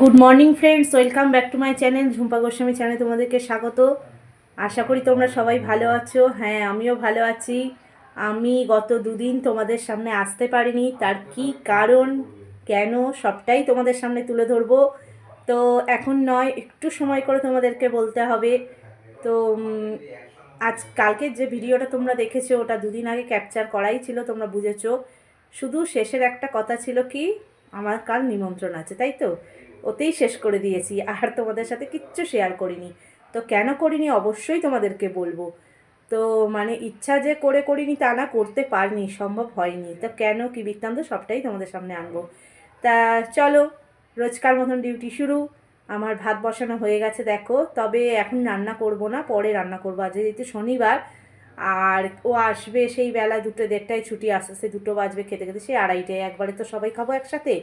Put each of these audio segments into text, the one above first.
Good morning friends welcome back to my channel Jhumpa Goswami channel তোমাদেরকে স্বাগত। আশা করি তোমরা সবাই ভালো আছো। হ্যাঁ আমিও ভালো আছি। আমি গত দুদিন তোমাদের সামনে আসতে পারিনি। তার কি কারণ, কেন, সবটাই তোমাদের সামনে তুলে ধরবো। তো এখন নয়, একটু সময় করে তোমাদেরকে বলতে হবে। তো আজ কালকের যে ভিডিওটা তোমরা দেখেছ, ওটা দুদিন আগে ক্যাপচার করাই ছিল, তোমরা বুঝেছ। শুধু শেষের একটা কথা ছিল কি, আমার কাল নিমন্ত্রণ আছে, তাই তো? ওতেই শেষ করে দিয়েছি। আর তোমাদের সাথে কিচ্ছু শেয়ার করিনি। তো কেন করিনি অবশ্যই তোমাদেরকে বলব। তো মানে ইচ্ছা যে করে করিনি তা না, করতে পারিনি, সম্ভব হয়নি। তো কেন কি বৃত্তান্ত সবটাই তোমাদের সামনে আনব। তা চলো, রোজকার মতন ডিউটি শুরু। আমার ভাত বসানো হয়ে গেছে, দেখো। তবে এখন রান্না করব না, পরে রান্না করব। আজ যেহেতু শনিবার, আর ও আসবে সেই বেলা দুটো দেড়টায় ছুটি, আসতে আসতে দুটো বাজবে খেতে খেতে, সেই আড়াইটায়। একবারে তো সবাই খাব একসাথে।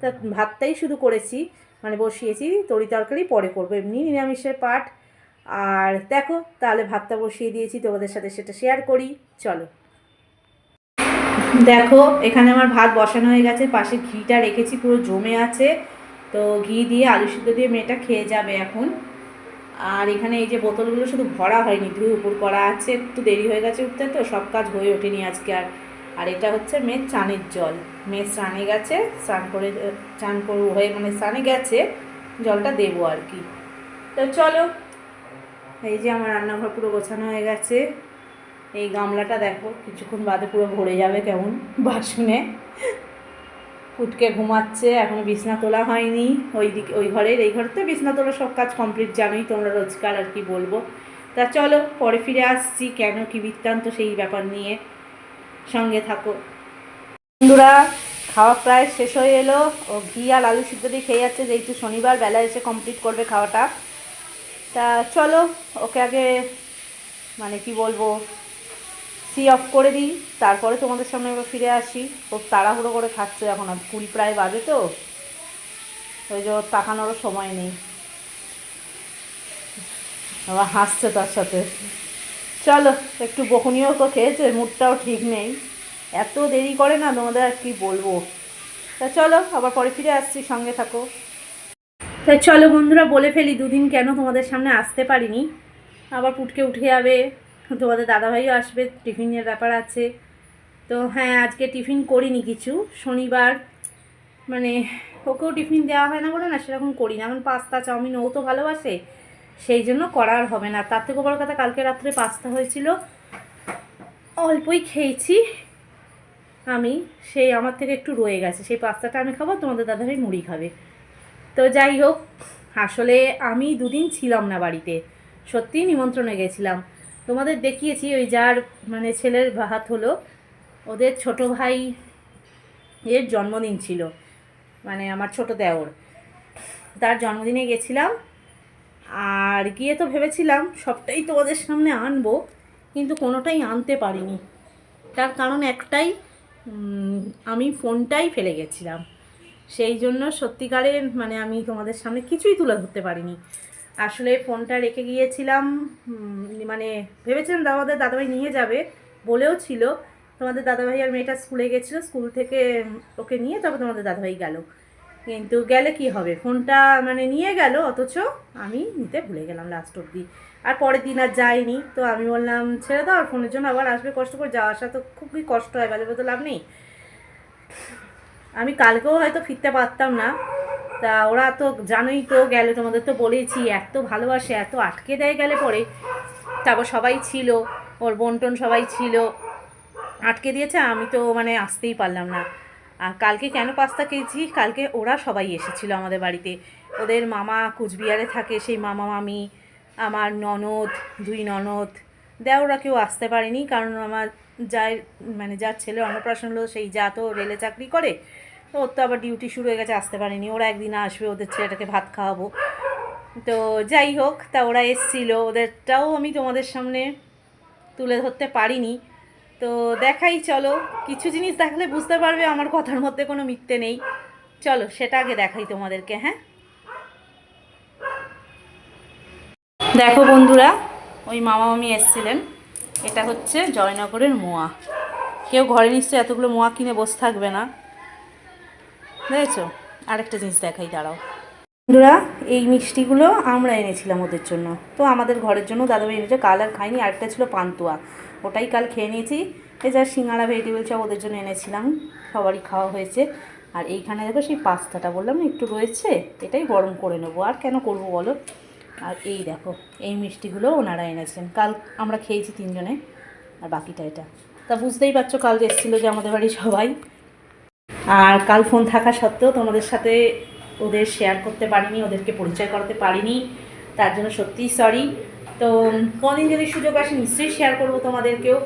তা ভাতটাই শুধু করেছি। মানে বসিয়েছি, তরি তরকারি পরে করব। এমনি নিরামিষের পাট। আর দেখো, তাহলে ভাতটা বসিয়ে দিয়েছি, তোমাদের সাথে সেটা শেয়ার করি। চলো। দেখো, এখানে আমার ভাত বসানো হয়ে গেছে। পাশে ঘিটা রেখেছি, পুরো জমে আছে। তো ঘি দিয়ে আলু সিদ্ধ দিয়ে মেয়েটা খেয়ে যাবে এখন। আর এখানে এই যে বোতলগুলো শুধু ভরা হয়নি, ধুয়ে উপর করা আছে। একটু দেরি হয়ে গেছে উঠতে, তো সব কাজ হয়ে ওঠেনি আজকে আর। আর এটা হচ্ছে মেয়ের চানের জল। মেয়ে স্নানে গেছে, স্নান করে চান করে, হয়ে মানে স্নানে গেছে, জলটা দেবো আর কি। তো চলো, এই যে আমার রান্নাঘর পুরো গোছানো হয়ে গেছে। এই গামলাটা দেখো, কিছুক্ষণ বাদে পুরো ভরে যাবে কেমন বাসনে। ফুটকে ঘুমাচ্ছে, এখনও বিছনা তোলা হয়নি। ওই দিকে, ওই ঘরের, এই ঘরে তো বিছনা তোলা সব কাজ কমপ্লিট, জানোই তোমরা রোজকার আর কি বলব। তা চলো, পরে ফিরে আসছি, কেন কি বৃত্তান্ত সেই ব্যাপার নিয়ে। সঙ্গে থাকো বন্ধুরা, খাওয়া প্রায় শেষ হয়ে এলো ও ঘি আর আলু সিদ্ধ দিয়ে খেয়ে যাচ্ছে। যেহেতু শনিবার, বেলা এসে কমপ্লিট করবে খাওয়াটা। তা চলো, ওকে আগে মানে কি বলব সি অফ করে দিই। তারপরে তোমাদের সামনে এবার ফিরে আসি। ও তাড়াহুড়ো করে খাচ্ছে এখন আর কুড়ি প্রায় বাজে তো। ওই যে তাকানোরও সময় নেই। আবার হাসছে তার সাথে। চলো, একটু বকুনিও তো খেয়েছে, মুডটাও ঠিক নেই। এত দেরি করে না তোমাদের আর কি বলব। তা চলো, আবার পরে ফিরে আসছি, সঙ্গে থাকো। তা চলো বন্ধুরা, বলে ফেলি, দুদিন কেন তোমাদের সামনে আসতে পারিনি? আবার পুটকে উঠে যাবে, তোমাদের দাদাভাইও আসবে, টিফিনের ব্যাপার আছে। তো হ্যাঁ আজকে টিফিন করিনি কিছু, শনিবার মানে ওকেও টিফিন দেওয়া হয় না বলে না, সেরকম করি না। এখন পাস্তা, চাউমিন ও তো ভালোবাসে সেই জন্য করার হবে না। তার থেকে বড় কথা কালকে রাত্রে পাস্তা হয়েছিল। অল্পই খেয়েছি। আমি, সেই আমার থেকে একটু রয়ে গেছে। সেই পাস্তাটা আমি খাব, তোমাদের দাদাভাই মুড়ি খাবে। তো যাই হোক, আসলে আমি দুদিন ছিলাম না বাড়িতে। সত্যিই নিমন্ত্রণে গেছিলাম। তোমাদের দেখিয়েছি ওই যার মানে ছেলের ভাত হলো। ওদের ছোট ভাই এর জন্মদিন ছিল। মানে আমার ছোট দেওর। তার জন্মদিনে গেছিলাম। আর গিয়ে তো ভেবেছিলাম সবটাই তোমাদের সামনে আনব, কিন্তু কোনোটাই আনতে পারিনি। তার কারণ একটাই আমি ফোনটাই ফেলে গেছিলাম। সেই জন্য সত্যিকারের মানে আমি তোমাদের সামনে কিছুই তুলে ধরতে পারিনি। আসলে ফোনটা রেখে গিয়েছিলাম মানে ভেবেছিলাম দাদাদের দাদাভাই নিয়ে যাবে বলেও ছিল। তোমাদের দাদাভাই আর মেয়েটা স্কুলে গেছিল, স্কুল থেকে ওকে নিয়ে তবে তোমাদের দাদাভাই গেল। কিন্তু গেলে কি হবে? ফোনটা মানে নিয়ে গেল, অথচ আমি নিতে ভুলে গেলাম লাস্ট অবধি। আর পরের দিন আর যাইনি, তো আমি বললাম, ছেড়ে দাও, আর ফোনের জন্য আবার আসবে, কষ্ট করে যাওয়া আসা তো খুবই কষ্ট হয়, বাজে তো লাভ নেই। আমি কালকেও হয়তো ফিরতে পারতাম না। তা ওরা তো জানোই তো, গেলে তোমাদের তো বলেছি এত ভালোবাসে, এত আটকে দেয় গেলে পরে। তারপর সবাই ছিল, ওর বন্টন সবাই ছিল। আটকে দিয়েছে, আমি তো মানে আসতেই পারলাম না। আর কালকে কেন পাস্তা খেয়েছি? কালকে ওরা সবাই এসেছিল আমাদের বাড়িতে। ওদের মামা কুচবিহারে থাকে, সেই মামা মামি, আমার ননদ, দুই ননদ। দেওরা কেউ আসতে পারেনি কারণ আমার যার মানে যার ছেলে অন্নপ্রাশন হলো, সেই যা তো রেলে চাকরি করে, তো ওর তো আবার ডিউটি শুরু হয়ে গেছে, আসতে পারেনি। ওরা একদিন আসবে, ওদের ছেলেটাকে ভাত খাওয়াবো। তো যাই হোক, তা ওরা এসছিল। ওদেরটাও আমি তোমাদের সামনে তুলে ধরতে পারিনি। তো দেখাই, চলো। কিছু জিনিস দেখলে বুঝতে পারবে আমার কথার মধ্যে কোনো মিথ্যে নেই। চলো, সেটা আগে দেখাই তোমাদেরকে হ্যাঁ? দেখো বন্ধুরা, ওই মামা মামি এসছিলেন। এটা হচ্ছে জয়নগরের মোয়া। কেউ ঘরে নিশ্চয়ই এতগুলো মোয়া কিনে বসে থাকবে না। দেখেছ? আরেকটা জিনিস দেখাই, দাঁড়াও। বন্ধুরা, এই মিষ্টিগুলো আমরা এনেছিলাম ওদের জন্য। তো আমাদের ঘরের জন্য দাদাভাই এনেছে, কাল আর খাইনি, আরেকটা ছিল পান্তুয়া। ওটাই কাল খেয়ে নিয়েছি। যা সিঙ্গাড়া ভেজিটেবল চপ ওদের জন্য এনেছিলাম, সবারই খাওয়া হয়েছে। আর এইখানে দেখো সেই পাস্তাটা বললাম একটু রয়েছে, এটাই গরম করে নেব। আর কেন করব বলো? আর এই দেখো, এই মিষ্টিগুলো ওনারা এনেছেন। কাল আমরা খেয়েছি তিনজনে, আর বাকিটা এটা। তা বুঝতেই পারছ, কাল এসেছিল যে আমাদের বাড়ি সবাই। আর কাল ফোন থাকা সত্ত্বেও তোমাদের সাথে ওদের শেয়ার করতে পারিনি, ওদেরকে পরিচয় করাতে পারিনি, তার জন্য সত্যিই সরি তো কোনদিন যদি সুযোগ আসে নিশ্চয়ই শেয়ার করব তোমাদেরকেও।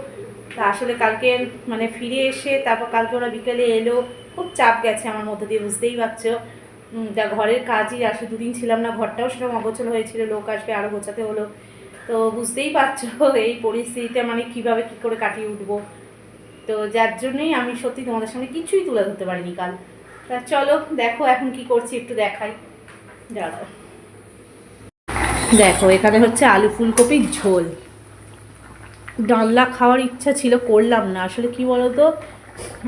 তা আসলে কালকে মানে ফিরে এসে, তারপর কালকে ওরা বিকেলে এলো, খুব চাপ গেছে আমার মধ্যে দিয়ে, বুঝতেই পারছ। যা ঘরের কাজই আসে দুদিন ছিলাম না, ঘরটাও সেরকম অগোছল হয়েছিল, লোক আসবে আরও গোছাতে হলো। তো বুঝতেই পারছ এই পরিস্থিতিতে মানে কীভাবে কি করে কাটিয়ে উঠবো। তো যার জন্যই আমি সত্যি তোমাদের সামনে কিছুই তুলে ধরতে পারিনি কাল। তা চলো, দেখো এখন কি করছি, একটু দেখাই। দাঁড়াও। দেখো, এখানে হচ্ছে আলু ফুলকপির ঝোল। ডাল্লা খাওয়ার ইচ্ছা ছিল, করলাম না। আসলে কি বলো তো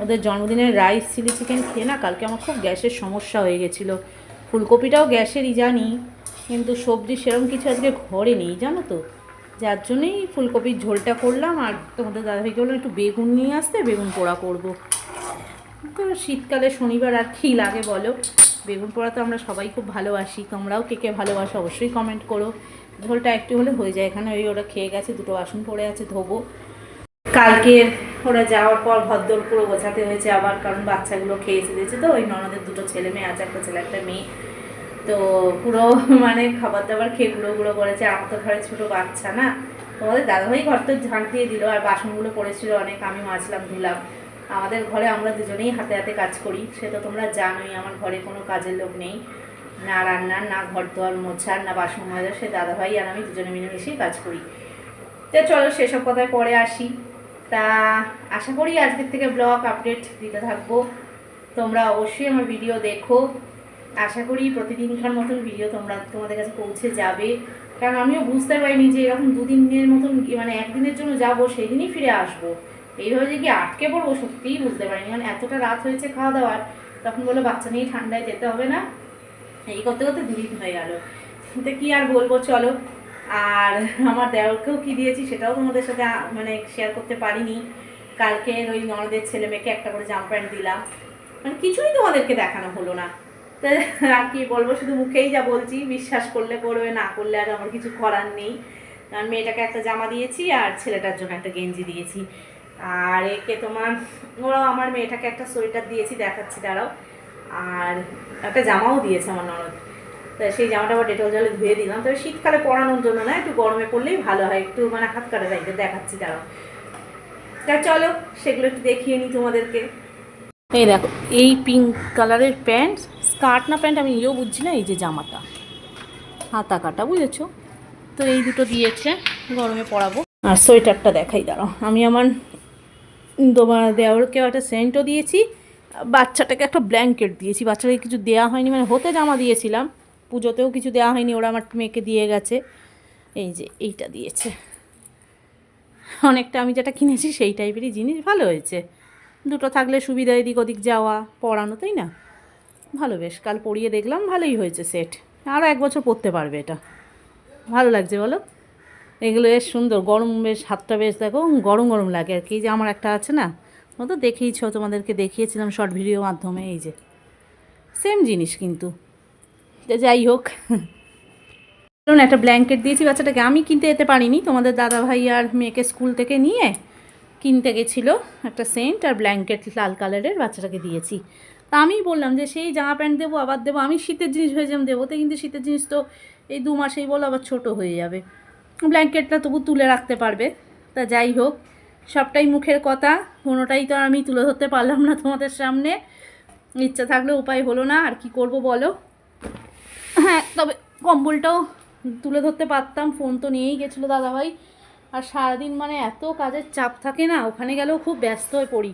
ওদের জন্মদিনের রাইস, চিলি চিকেন খেয়ে না, কালকে আমার খুব গ্যাসের সমস্যা হয়ে গেছিল। ফুলকপিটাও গ্যাসেরই, জানি। কিন্তু সবজি সেরকম কিছু আজকে ঘরে নেই, জানো তো। যার জন্যই ফুলকপির ঝোলটা করলাম, আর তোমাদের দাদাভাইকে বললাম, একটু বেগুন নিয়ে আসতে, বেগুন পোড়া করব। শীতকালে শনিবার আর কী লাগে বলো? বেগুন পোড়া তো আমরা সবাই খুব ভালোবাসি, তোমরাও কে কে ভালোবাসো অবশ্যই কমেন্ট করো। ঝোলটা একটু হলে হয়ে যায়, এখানে ওই ওরা খেয়ে গেছে, দুটো বাসন পড়ে আছে, ধোবো। কালকে ওরা যাওয়ার পর ভদ্দর পুরো গোছাতে হয়েছে আবার, কারণ বাচ্চাগুলো খেয়ে দিয়েছে তো, ওই ননদের দুটো ছেলে মেয়ে আছে, একটা ছেলে, একটা মেয়ে। তো পুরো মানে খাবার দাবার খেয়ে গুঁড়ো গুঁড়ো করেছে আমার তো ঘরে ছোটো বাচ্চা না। তোমাদের দাদাভাই ঘর তো ঝাঁট দিয়ে দিল, আর বাসনগুলো পড়েছিল অনেক, আমি মাজলাম, ধুলাম। আমাদের ঘরে আমরা দুজনেই হাতে হাতে কাজ করি, সে তো তোমরা জানোই, আমার ঘরে কোনো কাজের লোক নেই। না রান্নার, না ঘর দোয়ার মোছার, না বাসন মাজার, সে দাদাভাই আর আমি দুজনে মিলেমিশেই কাজ করি। তো চলো সেসব কথায় পরে আসি। তা আশা করি আজকের থেকে ব্লগ আপডেট দিতে থাকব। তোমরা অবশ্যই আমার ভিডিও দেখো। আশা করি প্রতিদিনকার মতন ভিডিও তোমরা, তোমাদের কাছে পৌঁছে যাবে। কারণ আমিও বুঝতে পারিনি যে এরকম দুদিনের মতন মানে একদিনের জন্য যাব সেই দিনই ফিরে আসব। এইভাবে যে কি আটকে পড়ব, সত্যিই বুঝতে পারিনি। কারণ এতটা রাত হয়েছে খাওয়া দাওয়ার, তখন বলে বাচ্চা নিয়ে ঠান্ডায় যেতে হবে না। এই করতে করতে দুদিন হয়ে গেল। তো কি আর বলব, চলো। আর আমার দেওরকেও কি দিয়েছি সেটাও তোমাদের সাথে মানে শেয়ার করতে পারিনি। কালকে ওই ননদের ছেলে মেয়েকে একটা করে জামা প্যান্ট দিলাম। মানে কিছুই তোমাদেরকে দেখানো হলো না। তো আর কি বলব, শুধু মুখেই যা বলছি, বিশ্বাস করলে করবে, না করলে আর আমার কিছু করার নেই। আর মেয়েটাকে একটা জামা দিয়েছি আর ছেলেটার জন্য একটা গেঞ্জি দিয়েছি। আর একে তোমার, ওরাও আমার মেয়েটাকে একটা সোয়েটার দিয়েছি, দেখাচ্ছি, দাঁড়াও। আর একটা জামাও দিয়েছে আমার ননদ। তা সেই জামাটা আবার ডেটল জলে ধুয়ে দিলাম। তবে শীতকালে পরানোর জন্য না, একটু গরমে পড়লেই ভালো হয়। একটু মানে হাত কাটা টাইপের দেখাচ্ছি, দাঁড়াও। তা চলো, সেগুলো একটু দেখিয়ে নিই তোমাদেরকে। এই দেখো, এই পিঙ্ক কালারের প্যান্ট স্কার্ট না প্যান্ট আমি নিজেও বুঝছি না, এই যে জামাটা। হাতা কাটা, বুঝেছ? তো এই দুটো দিয়েছে, গরমে পরাবো। আর সোয়েটারটা দেখাই, দাঁড়াও। আমি আমার তোমার দেওরকেও একটা সেন্টও দিয়েছি, বাচ্চাটাকে একটা ব্ল্যাঙ্কেট দিয়েছি। বাচ্চাটাকে কিছু দেওয়া হয়নি মানে হতে জামা দিয়েছিলাম। পুজোতেও কিছু দেওয়া হয়নি, ওরা আমার মেয়েকে দিয়ে গেছে। এই যে এইটা দিয়েছে। অনেকটা আমি যেটা কিনেছি সেই টাইপেরই জিনিস, ভালো হয়েছে। দুটো থাকলে সুবিধা, এদিক ওদিক যাওয়া, পড়ানো, তাই না? ভালো বেশ, কাল পরিয়ে দেখলাম, ভালোই হয়েছে সেট আরও এক বছর পরতে পারবে এটা। ভালো লাগছে, বলো? এগুলো বেশ সুন্দর, গরম বেশ হাতটা বেশ দেখো গরম গরম লাগে আর কি। যে আমার একটা আছে না, ও তো দেখিয়েছ, তোমাদেরকে দেখিয়েছিলাম শর্ট ভিডিও মাধ্যমে, এই যে। সেম জিনিস কিন্তু। যাই হোক। ধরুন একটা ব্ল্যাঙ্কেট দিয়েছি বাচ্চাটাকে। আমি কিনতে যেতে পারিনি, তোমাদের দাদা ভাই আর মেয়েকে স্কুল থেকে নিয়ে কিনতে গেছিল একটা সেন্ট আর ব্ল্যাঙ্কেট লাল কালারের বাচ্চাটাকে দিয়েছি। তা আমি বললাম যে, সেই জামা প্যান্ট দেবো, আবার দেবো। আমি শীতের জিনিস যেমন দেবো। তো কিন্তু শীতের জিনিস তো এই দু মাসেই বলো আবার ছোট হয়ে যাবে। ব্ল্যাঙ্কেটটা তবু তুলে রাখতে পারবে। তা যাই হোক, সবটাই মুখের কথা, কোনোটাই তো আমি তুলে ধরতে পারলাম না তোমাদের সামনে। ইচ্ছা থাকলে উপায় হলো না, আর কি করব বলো? হ্যাঁ তবে কম্বলটাও তুলে ধরতে পারতাম, ফোন তো নিয়েই গেছিল দাদাভাই। আর সারাদিন মানে এত কাজের চাপ থাকে না, ওখানে গেলেও খুব ব্যস্ত হয়ে পড়ি।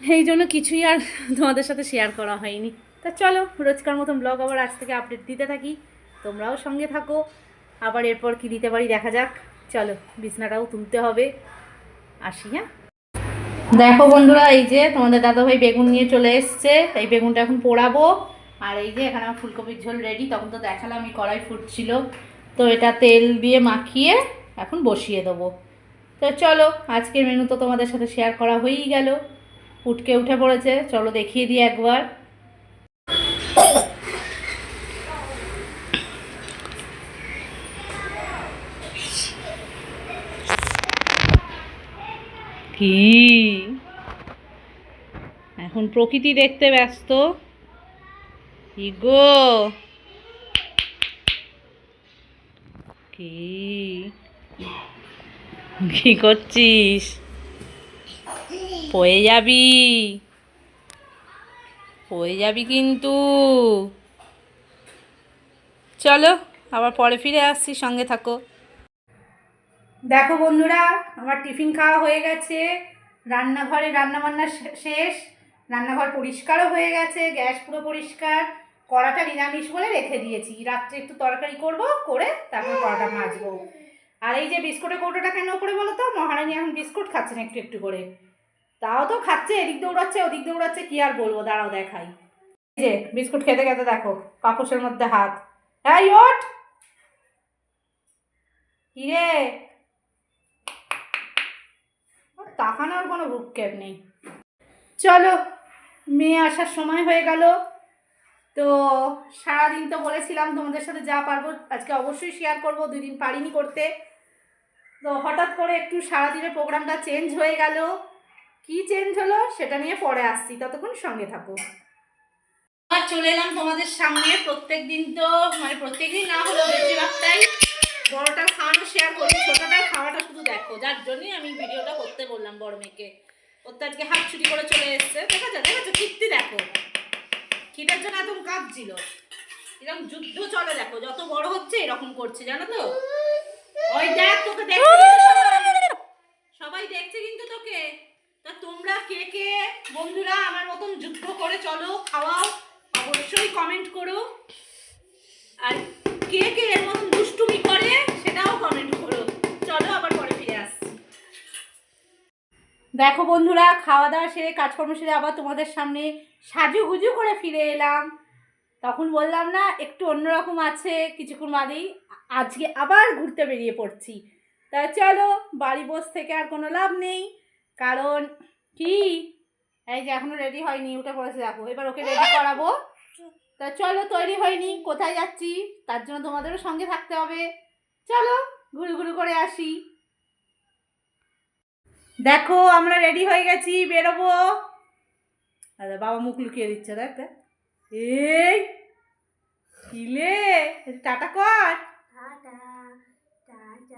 এই জন্য কিছুই আর তোমাদের সাথে শেয়ার করা হয়নি। তা চলো, রোজকার মতন ব্লগ আবার আজ থেকে আপডেট দিতে থাকি। তোমরাও সঙ্গে থাকো। আবার এরপর কি দিতে পারি? দেখা যাক। চলো, বিছনাটাও তুলতে হবে। আসি হ্যাঁ? দেখো বন্ধুরা, এই যে তোমাদের দাদাভাই বেগুন নিয়ে চলে এসছে। এই বেগুনটা এখন পোড়াবো। আর এই যে এখানে আমার ফুলকপির ঝোল রেডি তখন তো দেখালাম, এই কড়াই ফুটছিল। তো এটা তেল দিয়ে মাখিয়ে এখন বসিয়ে দেবো। তো চলো, আজকের মেনু তো তোমাদের সাথে শেয়ার করা হয়েই গেল। উঠকে উঠে পড়েছে। চলো দেখিয়ে দিই একবার। কি এখন প্রকৃতি দেখতে ব্যস্ত। কি গো? কি? কি করছিস? পয়ে যাবি? পয়ে যাবি কিন্তু। চলো, আবার পরে ফিরে আসছি, সঙ্গে থাকো। দেখো বন্ধুরা, আমার টিফিন খাওয়া হয়ে গেছে। রান্নাঘরে রান্নাবান্না শেষ। রান্নাঘর পরিষ্কারও হয়ে গেছে, গ্যাস পুরো পরিষ্কার। কড়াটা নিরামিষ বলে রেখে দিয়েছি। রাত্রে একটু তরকারি করব, করে তারপর কড়াটা মাজবো আর এই যে বিস্কুটের কৌটোটা কেন করে বলো তো? মহারানী এখন বিস্কুট খাচ্ছেন একটু একটু করে। তাও তো খাচ্ছে, এদিক দৌড়াচ্ছে, ওদিক দৌড়াচ্ছে, কি আর বলব? দাঁড়াও, দেখাই। এই যে বিস্কুট খেতে খেতে দেখো, পাপোশের মধ্যে হাত। এই ওঠ! কিরে? তাকানোর কোনো ভ্রুক্ষেপ নেই। চলো, মেয়ে আসার সময় হয়ে গেল। তো সারাদিন তো বলেছিলাম তোমাদের সাথে যা পারব, আজকে অবশ্যই শেয়ার করব দুই দিন পারিনি করতে। তো হঠাৎ করে একটু সারাদিনের প্রোগ্রামটা চেঞ্জ হয়ে গেল। কি চেঞ্জ হলো সেটা নিয়ে পরে আসছি, ততক্ষণ সঙ্গে থাকো। আর চলে এলাম তোমাদের সামনে। প্রত্যেক দিন তো মানে প্রত্যেক দিন না হলেও বেশিরভাগটাই বড়টার খাওয়ানো শেয়ার করি ছোটটার খাওয়াটা শুধু দেখো। যার জন্যই আমি ভিডিওটা করতে বললাম বড় মেয়েকে। ওর তো আজকে হাত ছুটি করে চলে এসছে। দেখা যাচ্ছে দেখেছ কীর্তি দেখো। খিদের জন্য একদম কাঁপছিল এরকম যুদ্ধ চলে দেখো যত বড় হচ্ছে এরকম করছে জানো তো? ওই দেখ তোকে সবাই। সবাই দেখছে কিন্তু তোকে। তা তোমরা কে কে? বন্ধুরা আমার মতন যুদ্ধ করে চলো খাওয়াও। অবশ্যই কমেন্ট করো। আর কে কে এর মতন দুষ্টুমি করে সেটাও কমেন্ট করো চলো আবার পরে ফিরে আসছি দেখো বন্ধুরা খাওয়া দাওয়া সেরে, কাজকর্ম সেরে আবার তোমাদের সামনে সাজুগুজু করে ফিরে এলাম। তখন বললাম, না, একটু অন্যরকম আছে, কিছুক্ষণ বাদেই আজকে আবার ঘুরতে বেরিয়ে পড়ছি। তা চলো, বাড়ি বস থেকে আর কোনো লাভ নেই, কারণ কি? এই যে এখনও রেডি হয়নি, উঠে পড়েছে দেখো, এবার ওকে রেডি করাবো। তা চলো, তৈরি হয়নি, কোথায় যাচ্ছি? তার জন্য তোমাদেরও সঙ্গে থাকতে হবে। চলো, ঘুরু ঘুরু করে আসি। দেখো আমরা রেডি হয়ে গেছি বেরোবো। আরে বাবা মুখ লুকিয়ে দিচ্ছে দেখ দেখ। এই কিলে টাটা কর।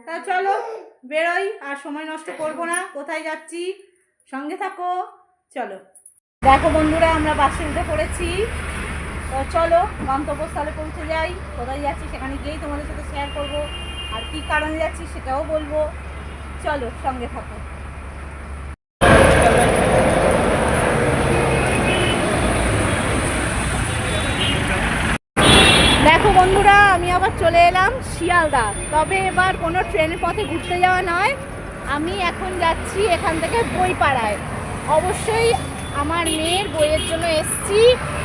তা চলো বেরোই আর সময় নষ্ট করব না কোথায় যাচ্ছি? সঙ্গে থাকো চলো। দেখো বন্ধুরা আমরা বাসে উঠে পড়েছি। তো চলো গন্তব্যস্থলে পৌঁছে যাই। কোথায় যাচ্ছি সেখানে গিয়েই তোমাদের সাথে শেয়ার করব। আর কী কারণে যাচ্ছি সেটাও বলব। চলো সঙ্গে থাকো দেখো বন্ধুরা আমি আবার চলে এলাম শিয়ালদা। তবে এবার কোনো ট্রেনের পথে ঘুরতে যাওয়া নয়। আমি এখন যাচ্ছি এখান থেকে বইপাড়ায়। অবশ্যই আমার মেয়ের বইয়ের জন্য এসছি।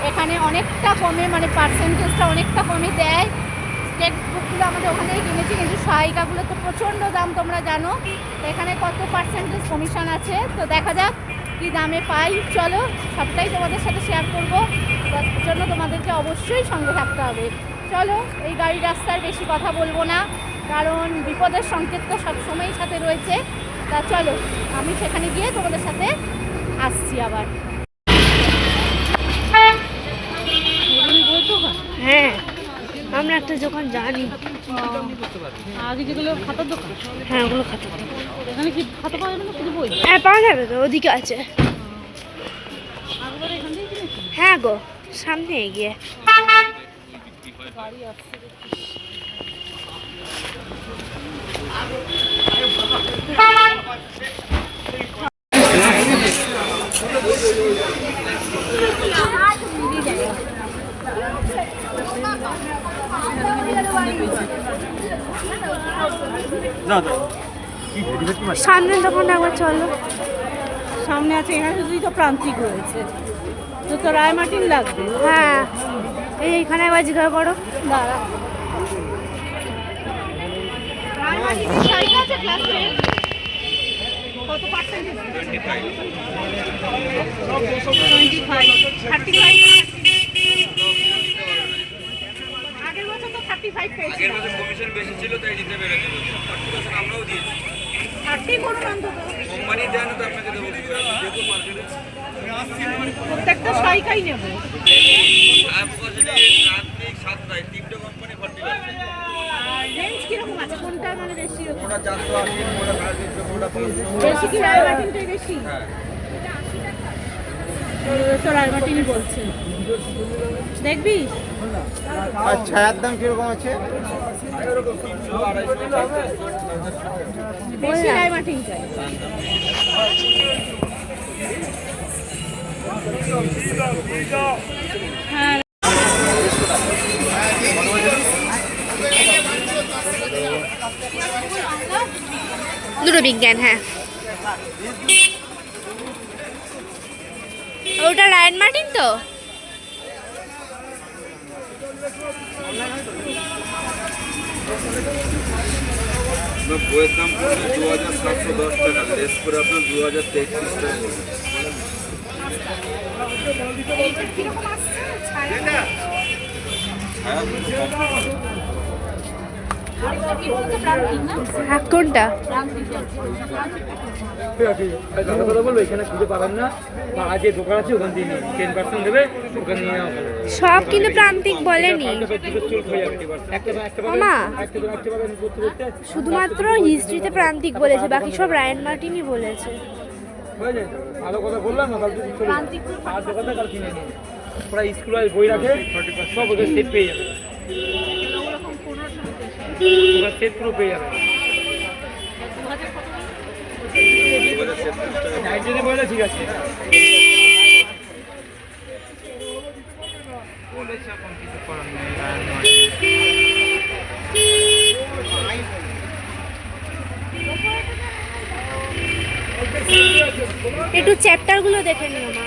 এখানে অনেকটা কমে মানে পার্সেন্টেজটা অনেকটা কমে দেয়। টেক্সট বুকগুলো আমাদের ওখান কিনেছি, কিন্তু সহায়িকাগুলো তো প্রচণ্ড দাম, তোমরা জানো। এখানে কত পার্সেন্টেজ কমিশন আছে? তো দেখা যাক কী দামে পাই। চলো, সবটাই তোমাদের সাথে শেয়ার করব। তার জন্য তোমাদেরকে অবশ্যই সঙ্গে থাকতে হবে। চলো এই গাড়ি রাস্তার বেশি কথা বলব না কারণ বিপদের সংকেত তো সবসময়ই সাথে রয়েছে। তা চলো আমি সেখানে গিয়ে তোমাদের সাথে আসছি আবার। হ্যাঁ আমরা একটা দোকান জানি। আগে যেগুলো খাতার দোকান? হ্যাঁ ওগুলো খাতে এখানে কি খাতা পাওয়া যাবে না শুধু বই? হ্যাঁ পাওয়া যাবে তো ওদিকে আছে। হ্যাঁ গো সামনে এগিয়ে। সামনের দোকানটা একবার চলো। সামনে আছে, এখানে শুধুই তো প্রান্তিক রয়েছে। তো তো রায় মার্টিন লাগবে। হ্যাঁ। এই এখানে একবার জিজ্ঞাসা করো। দাঁড়া। আগের বছর কমিশন বেশি ছিল তাই দিতে পেরেছে আমরাও দিয়েছি। প্রত্যেকটা নেব। রেঞ্জ কীরকম আছে? কোনটা মানে বেশি ওটা ওটা ওটা কি হ্যাঁ। তো রায় বলছে। দেখবি? আর ছায়ার দাম কীরকম আছে? হ্যাঁ। দুটো বিজ্ঞান হ্যাঁ। ওটা রায়ন মার্টিন তো? আপনার বইয়ের দাম পড়বে দু হাজার সাতশো দশ টাকা। লেস করে আপনার দু হাজার তেত্রিশ টাকা হ্যাঁ হ্যাঁ? কোনটা? সব কিন্তু প্রান্তিক বলেনি শুধুমাত্র হিস্ট্রিতে প্রান্তিক বলেছে বাকি সব রায়ন মার্টিনই বলেছে। ভালো কথা বললাম না কালকে আর দোকানটা কাল কিনে নিয়ে ওরা স্কুলে বই রাখে সব ওদের সেট পেয়ে যাবে। ওরা সেট পুরো পেয়ে যাবে দু হাজার তেত্রিশ টাকা নাইনটিনে বলে একটু চ্যাপ্টারগুলো দেখে নিও মা।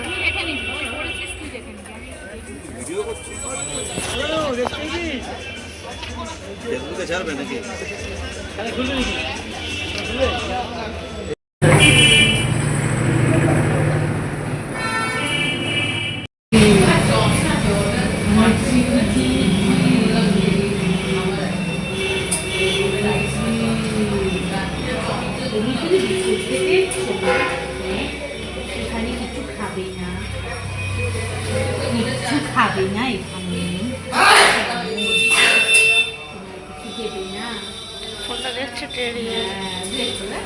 ফেসবুকে ছাড়বে নাকি? কিচ্ছু খাবে না এখানে কিছু দেবে না ফোনটা দেখছে টেরিয়ে হ্যাঁ, দেখছ না?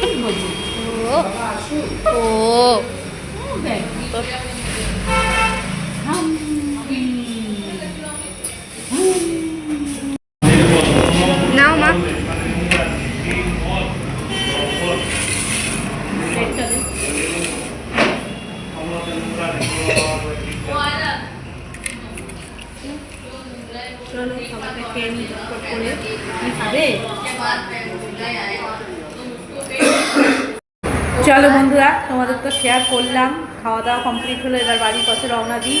কি বলছি? ও ও, চলো বন্ধুরা, তোমাদের তো শেয়ার করলাম। খাওয়া দাওয়া কমপ্লিট হলো, এবার বাড়ির পথে রওনা দিই।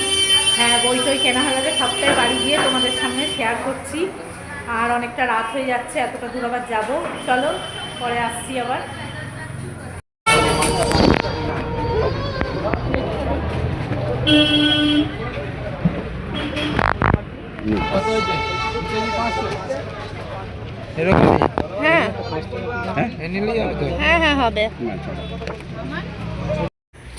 হ্যাঁ বই টই কেনা হয়ে গেছে, সবটাই বাড়ি গিয়ে তোমাদের সামনে শেয়ার করছি। আর অনেকটা রাত হয়ে যাচ্ছে, এতটা দূর আবার যাব। চলো, পরে আসছি আবার। হ্যাঁ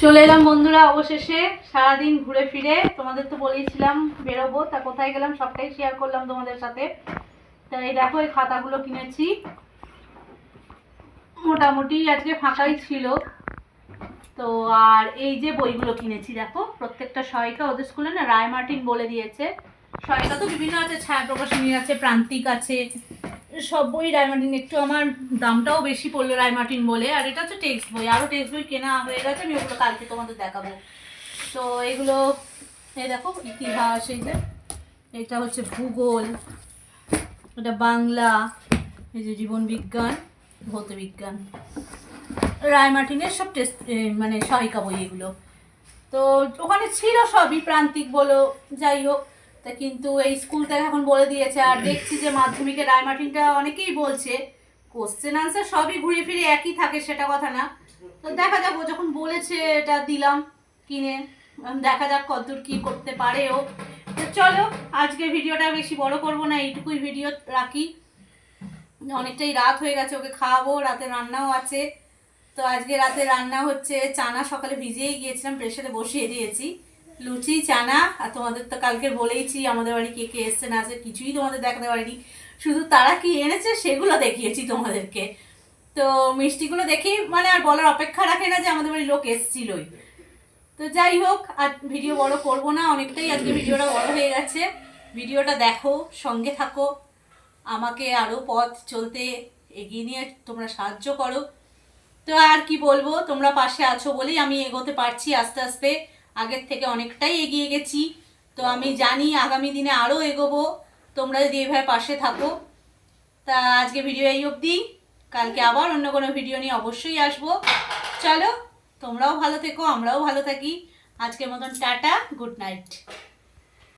চলে এলাম বন্ধুরা অবশেষে, সারাদিন ঘুরে ফিরে। তোমাদের তো বলেইছিলাম বেরোবো, তা কোথায় গেলাম সবটাই শেয়ার করলাম তোমাদের সাথে। তা এই দেখো, এই খাতাগুলো কিনেছি। মোটামুটি আজকে ফাঁকাই ছিল। তো আর এই যে বইগুলো কিনেছি, দেখো, প্রত্যেকটা সহায়িকা ওদের স্কুলে না রায় মার্টিন বলে দিয়েছে। সহায়িকা তো বিভিন্ন আছে ছায়া প্রকাশনী আছে, প্রান্তিক আছে সব বই রায়মার্টিন। একটু আমার দামটাও বেশি পড়ল রায়মার্টিন বলে, আর এটা হচ্ছে টেক্সট বই আরও টেক্সট বই কেনা হয়ে গেছে, আমি ওগুলো কালকে তোমাদের দেখাবো। তো এগুলো, এই দেখো, ইতিহাস, এই যে, এটা হচ্ছে ভূগোল, এটা বাংলা, এই যে জীবন বিজ্ঞান, ভৌত বিজ্ঞান। রায়মার্টিনের সব টেস্ট মানে সহায়িকা বই এগুলো। তো ওখানে ছিল সবই প্রান্তিক বলো, যাই হোক। তা কিন্তু এই স্কুল থেকে এখন বলে দিয়েছে, আর দেখছি যে মাধ্যমিকের রায়মার্টিনটা অনেকেই বলছে কোশ্চেন আনসার সবই ঘুরে ফিরে একই থাকে সেটা কথা না। তো দেখা যাক, ও যখন বলেছে এটা দিলাম কিনে দেখা যাক কতদূর কি করতে পারে ও। তো চলো আজকে ভিডিওটা বেশি বড় করব না, এইটুকুই ভিডিও রাখি। অনেকটাই রাত হয়ে গেছে, ওকে খাওয়াবো, রাতে রান্নাও আছে। তো আজকে রাতে রান্না হচ্ছে, চানা সকালে ভিজিয়েই গিয়েছিলাম প্রেশারে বসিয়ে দিয়েছি। লুচি, চানা, আর তোমাদের তো কালকে বলেইছি আমাদের বাড়ি কে কে এসছে না আসছে কিছুই তোমাদের দেখাতে পারিনি। শুধু তারা কি এনেছে সেগুলো দেখিয়েছি তোমাদেরকে। তো মিষ্টিগুলো দেখি মানে আর বলার অপেক্ষা রাখে না যে আমাদের বাড়ি লোক এসছিলই। তো যাই হোক, আর ভিডিও বড় করব না, অনেকটাই আজকে ভিডিওটা বড় হয়ে গেছে। ভিডিওটা দেখো, সঙ্গে থাকো। আমাকে আরও পথ চলতে এগিয়ে নিয়ে তোমরা সাহায্য করো। তো আর কি বলব, তোমরা পাশে আছো বলেই আমি এগোতে পারছি আস্তে আস্তে। আগের থেকে অনেকটাই এগিয়ে গেছি। তো আমি জানি আগামী দিনে আরও এগোবো। তোমরা যদি এভাবে পাশে থাকো, তা আজকে ভিডিও এই অবধি। কালকে আবার অন্য কোনো ভিডিও নিয়ে অবশ্যই আসব। চলো, তোমরাও ভালো থেকো, আমরাও ভালো থাকি। আজকের মতন টাটা, গুড নাইট।